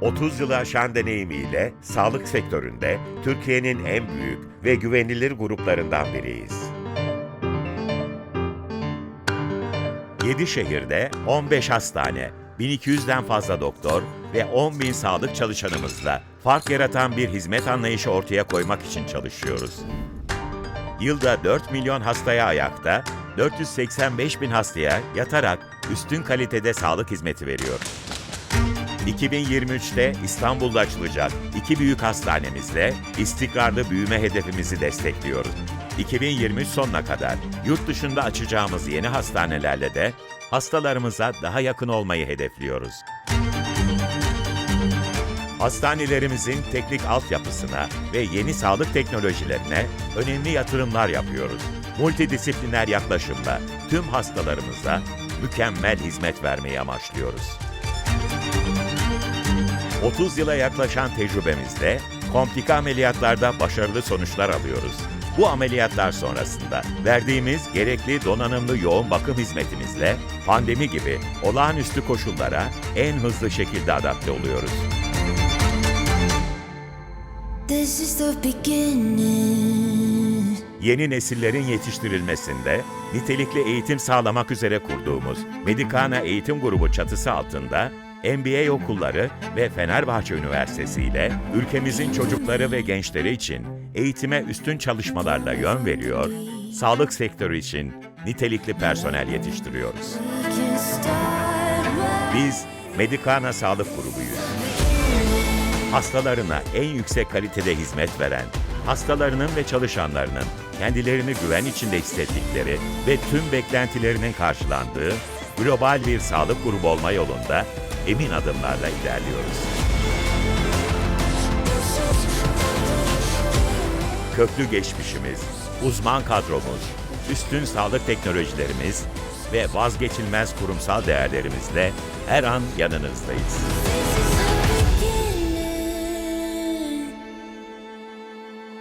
30 yılı aşan deneyimiyle sağlık sektöründe Türkiye'nin en büyük ve güvenilir gruplarından biriyiz. 7 şehirde 15 hastane, 1200'den fazla doktor ve 10 bin sağlık çalışanımızla fark yaratan bir hizmet anlayışı ortaya koymak için çalışıyoruz. Yılda 4 milyon hastaya ayakta, 485 bin hastaya yatarak üstün kalitede sağlık hizmeti veriyor. 2023'te İstanbul'da açılacak iki büyük hastanemizle istikrarlı büyüme hedefimizi destekliyoruz. 2023 sonuna kadar yurt dışında açacağımız yeni hastanelerle de hastalarımıza daha yakın olmayı hedefliyoruz. Hastanelerimizin teknik altyapısına ve yeni sağlık teknolojilerine önemli yatırımlar yapıyoruz. Multidisipliner yaklaşımla tüm hastalarımıza mükemmel hizmet vermeyi amaçlıyoruz. 30 yıla yaklaşan tecrübemizle komplike ameliyatlarda başarılı sonuçlar alıyoruz. Bu ameliyatlar sonrasında verdiğimiz gerekli donanımlı yoğun bakım hizmetimizle pandemi gibi olağanüstü koşullara en hızlı şekilde adapte oluyoruz. This is the beginning. Yeni nesillerin yetiştirilmesinde nitelikli eğitim sağlamak üzere kurduğumuz Medikana Eğitim Grubu çatısı altında MBA okulları ve Fenerbahçe Üniversitesi ile ülkemizin çocukları ve gençleri için eğitime üstün çalışmalarla yön veriyor, sağlık sektörü için nitelikli personel yetiştiriyoruz. Biz Medikana Sağlık Grubu'yuz. Hastalarına en yüksek kalitede hizmet veren, hastalarının ve çalışanlarının kendilerini güven içinde hissettikleri ve tüm beklentilerinin karşılandığı global bir sağlık grubu olma yolunda emin adımlarla ilerliyoruz. Köklü geçmişimiz, uzman kadromuz, üstün sağlık teknolojilerimiz ve vazgeçilmez kurumsal değerlerimizle her an yanınızdayız.